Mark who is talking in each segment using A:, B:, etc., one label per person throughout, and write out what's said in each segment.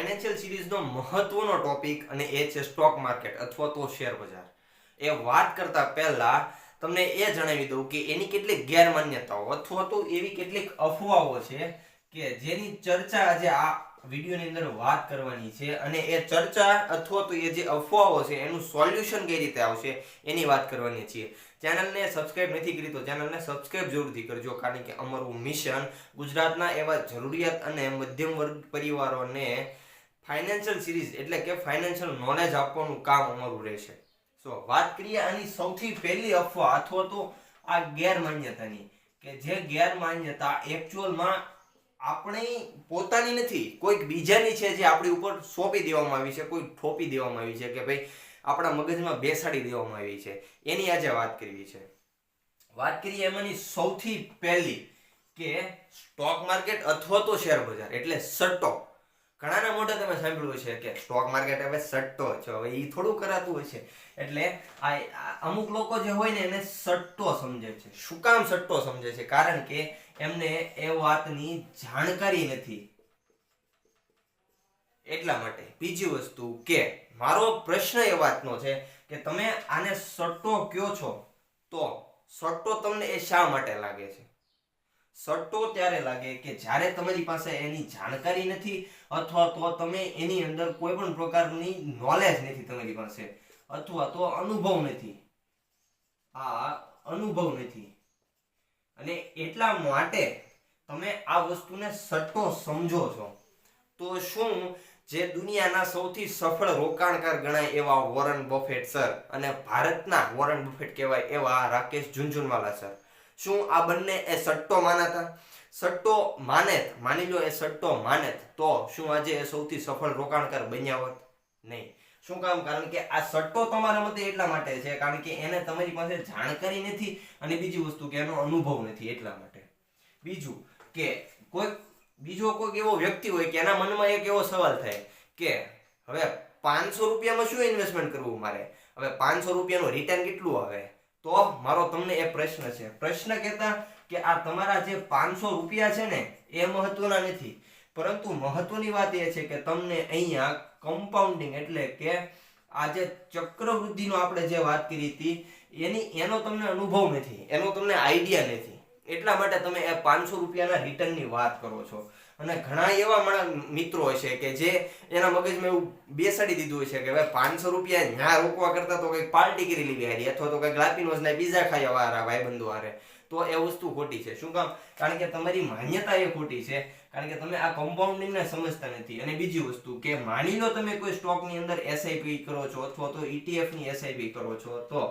A: Financial સિરીઝનો મહત્વનો topic અને એ છે સ્ટોક માર્કેટ અથવા તો શેર બજાર. એ વાત કરતા પહેલા તમને એ જણાવી દઉં કે એની કેટલીક ગેરમાન્યતાઓ અથવા તો એવી કેટલીક અફવાઓ છે કે જેની ચર્ચા આજે આ વિડીયોની અંદર વાત કરવાની છે અને એ ચર્ચા અથવા તો એ જે અફવાઓ છે એનું સોલ્યુશન કઈ રીતે આવશે એની વાત કરવાની છીએ ચેનલને સબસ્ક્રાઇબ નથી કરી તો ચેનલને સબસ્ક્રાઇબ જરૂરથી કરજો કારણ કે અમારું મિશન ગુજરાતના એવા જરૂરિયાત અને મધ્યમ વર્ગ પરિવારોને ફાઇનાન્શિયલ સિરીઝ એટલે કે ફાઇનાન્શિયલ નોલેજ આપવાનું કામ અમારું રહેશે. સો વાત કરીએ આની સૌથી પહેલી અફવા અથવા તો આ ગેરમાન્યતાની કે જે ગેરમાન્યતા એકચ્યુઅલમાં આપણી પોતાની નથી, કોઈક બીજાની છે જે આપણી ઉપર સોંપી દેવામાં આવી છે, કોઈ ઠોપી દેવામાં આવી છે કે ભાઈ આપણા મગજમાં બેસાડી દેવામાં આવી છે. એની આજે વાત કરવી છે. વાત કરીએ એમાંની સૌથી પહેલી કે સ્ટોક માર્કેટ અથવા તો શેર બજાર, એટલે સટ્ટો ઘણાના મોઢે તમે સાંભળ્યું છે કે સ્ટોક માર્કેટ હવે સટ્ટો છે. હવે એ થોડું કરાતું હોય છે. એટલે આ અમુક લોકો જે હોય ને એને સટ્ટો સમજે છે. શું કામ સટ્ટો સમજે છે? કારણ કે એમને એ વાતની જાણકારી નથી. એટલા માટે બીજી વસ્તુ કે મારો પ્રશ્ન એ વાતનો છે કે તમે આને સટ્ટો કયો છો? તો સટ્ટો તમને એ શા માટે લાગે છે? સટ્ટો ત્યારે લાગે કે જ્યારે તમારી પાસે એની જાણકારી નથી અથવા તો તમે એની અંદર કોઈ પણ પ્રકારની નોલેજ નથી તમારી પાસે અથવા તો અનુભવ નથી. આ અનુભવ નથી. અને એટલા માટે તમે આ વસ્તુને સટ્ટો સમજો છો. તો શું જે દુનિયાના સૌથી સફળ રોકાણકાર ગણાય એવા વોરન બફેટ સર અને ભારતના વોરન બફેટ કહેવાય એવા રાકેશ ઝુનઝુનવાલા સર. શું આ બંને એ સટ્ટો માનાતા? સટ્ટો માને માની લો એ સટ્ટો માનેત. તો શું આજે એ સૌથી સફળ રોકાણકાર બન્યા હોત? નહીં. શું કામ? કારણ કે આ સટ્ટો તમારા મતે એટલા માટે છે, કારણ કે એને તમારી પાસે જાણકારી નથી અને બીજી વસ્તુ કે એનો અનુભવ નથી એટલા માટે. બીજું કે કોઈ બીજો કોઈક એવો વ્યક્તિ હોય કે એના મનમાં એક એવો સવાલ થાય કે, હવે પાંચસો રૂપિયામાં શું ઇન્વેસ્ટમેન્ટ કરવું મારે? હવે પાંચસો રૂપિયાનું રિટર્ન કેટલું આવે? તો મારો તમને એ પ્રશ્ન છે. પ્રશ્ન કહેતા કે આ તમારા જે પાંચસો રૂપિયા છે ને, એ મહત્વના નથી. પરંતુ મહત્વની વાત એ છે કે તમને અહીંયા કમ્પાઉન્ડિંગ એટલે કે આ જે ચક્રવૃદ્ધિનો આપણે જે વાત કરી હતી, એની, એનો તમને અનુભવ નથી, એનો તમને આઈડિયા નથી. એટલા માટે તમે એ પાંચસો રૂપિયાના રિટર્નની વાત કરો છો. અને ઘણા એવા મારા મિત્રો હશે કે જે એના મગજમાં એવું બેસાડી દીધું હશે કે ભાઈ પાંચસો રૂપિયા ન્યા રોકવા કરતા તો કંઈક પાર્ટી કરી લેવી હારી, અથવા તો કંઈક લાપીનોઝ ને બીજા ખાઈ વાળા ભાઈબંધો હારે. તો એ વસ્તુ ખોટી છે. શું કામ? કારણ કે તમારી માન્યતા એ ખોટી છે. કારણ કે તમે આ કમ્પાઉન્ડિંગ ને સમજતા નથી. અને બીજી વસ્તુ કે માની લો તમે કોઈ સ્ટોકની અંદર એસઆઈપી કરો છો અથવા તો ETF ની એસઆઈપી કરો છો, તો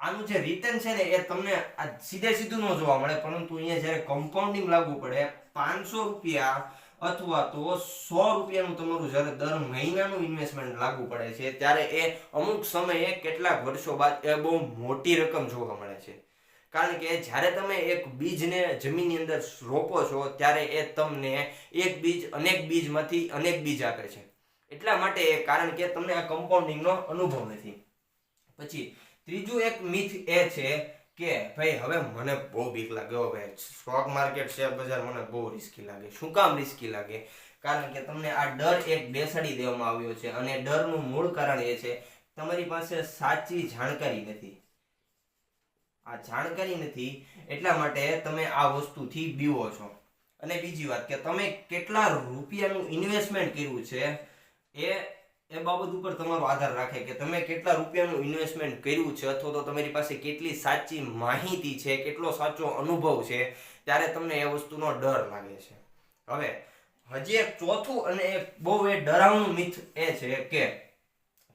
A: આનું જે રિટર્ન છે ને એ તમને આ સીધે સીધું ન જોવા મળે. પરંતુ અહીંયા જ્યારે કમ્પાઉન્ડિંગ લાગુ પડે પાંચસો રૂપિયા અથવા તો સો રૂપિયાનું તમારું જ્યારે દર મહિનાનું ઇન્વેસ્ટમેન્ટ લાગુ પડે છે, ત્યારે એ અમુક સમયે કેટલાક વર્ષો બાદ એ બહુ મોટી રકમ જોવા મળે છે. કારણ કે જ્યારે તમે એક બીજને જમીનની અંદર રોપો છો, ત્યારે એ તમને એક બીજ, અનેક બીજમાંથી અનેક બીજ આપે છે. એટલા માટે કારણ કે તમને આ કમ્પાઉન્ડિંગનો અનુભવ નથી. પછી ત્રીજું એક મિથ એ છે કે ભાઈ, હવે મને બહુ બીક લાગે હો ભાઈ સ્ટોક માર્કેટ શેર બજાર મને બહુ રિસ્કી લાગે. શું કામ રિસ્કી લાગે? કારણ કે તમને આ ડર એક બેસાડી દેવામાં આવ્યો છે અને ડરનું મૂળ કારણ એ છે, તમારી પાસે સાચી જાણકારી નથી. આ જાણકારી નથી એટલા માટે તમે આ વસ્તુથી બીવો છો. અને બીજી વાત કે તમે કેટલા રૂપિયાનું ઇન્વેસ્ટમેન્ટ કર્યું છે એ એ બાબત ઉપર તમારો આધાર રાખે કે તમે કેટલા રૂપિયાનું ઇન્વેસ્ટમેન્ટ કર્યું છે અથવા તો તમારી પાસે કેટલી સાચી માહિતી છે, કેટલો સાચો અનુભવ છે, ત્યારે તમને એ વસ્તુનો ડર લાગે છે. હવે, હજી એક ચોથું અને એક બહુ એ ડરાવણું મિથ એ છે કે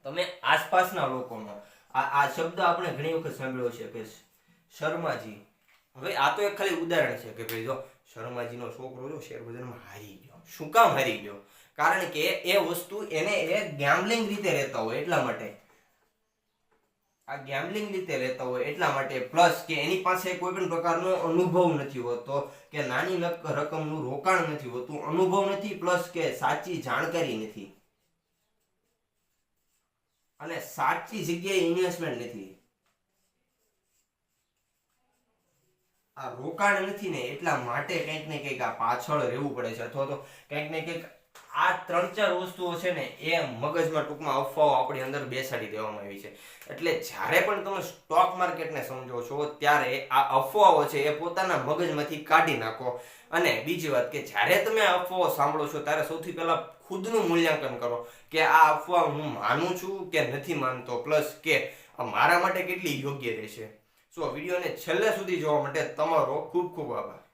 A: તમે આસપાસના લોકોનો, આ આ શબ્દ આપણે ઘણી વખત સાંભળ્યો છે કે શર્માજી, હવે આ તો એક ખાલી ઉદાહરણ છે કે ભાઈ જો શર્માજીનો છોકરો જો શેર બજારમાં હારી ગયો. શું કામ હારી ગયો? કારણ કે એ વસ્તુ એને એ ગેમ્બલિંગ રીતે રહેતા હોય એટલા માટે. આ ગેમ્બલિંગ રીતે રહેતા હોય એટલા માટે. પ્લસ કે એની પાસે કોઈ પણ પ્રકારનો અનુભવ નથી હોતો, કે નાની રકમનું રોકાણ નથી હોતું, અનુભવ નથી પ્લસ કે સાચી જાણકારી નથી. અને સાચી જગ્યાએ ઇન્વેસ્ટમેન્ટ નથી. આ રોકાણ નથી ને એટલા માટે કંઈક ને કંઈક આ પાછળ રહેવું પડે છે. અથવા તો કંઈક ને કંઈક આ ત્રણ ચાર વસ્તુઓ છે ને એ મગજમાં ટૂંકમાં અફવાઓ આપણી અંદર બેસાડી દેવામાં આવી છે. એટલે જ્યારે પણ તમે સ્ટોક માર્કેટને સમજો છો, ત્યારે આ અફવાઓ છે એ પોતાના મગજમાંથી કાઢી નાખો. અને બીજી વાત કે જ્યારે તમે આ અફવાઓ સાંભળો છો, ત્યારે સૌથી પહેલાં ખુદનું મૂલ્યાંકન કરો કે આ અફવા હું માનું છું કે નથી માનતો, પ્લસ કે મારા માટે કેટલી યોગ્ય રહેશે. સો વિડીયોને છેલ્લે સુધી જોવા માટે તમારો ખૂબ ખૂબ આભાર.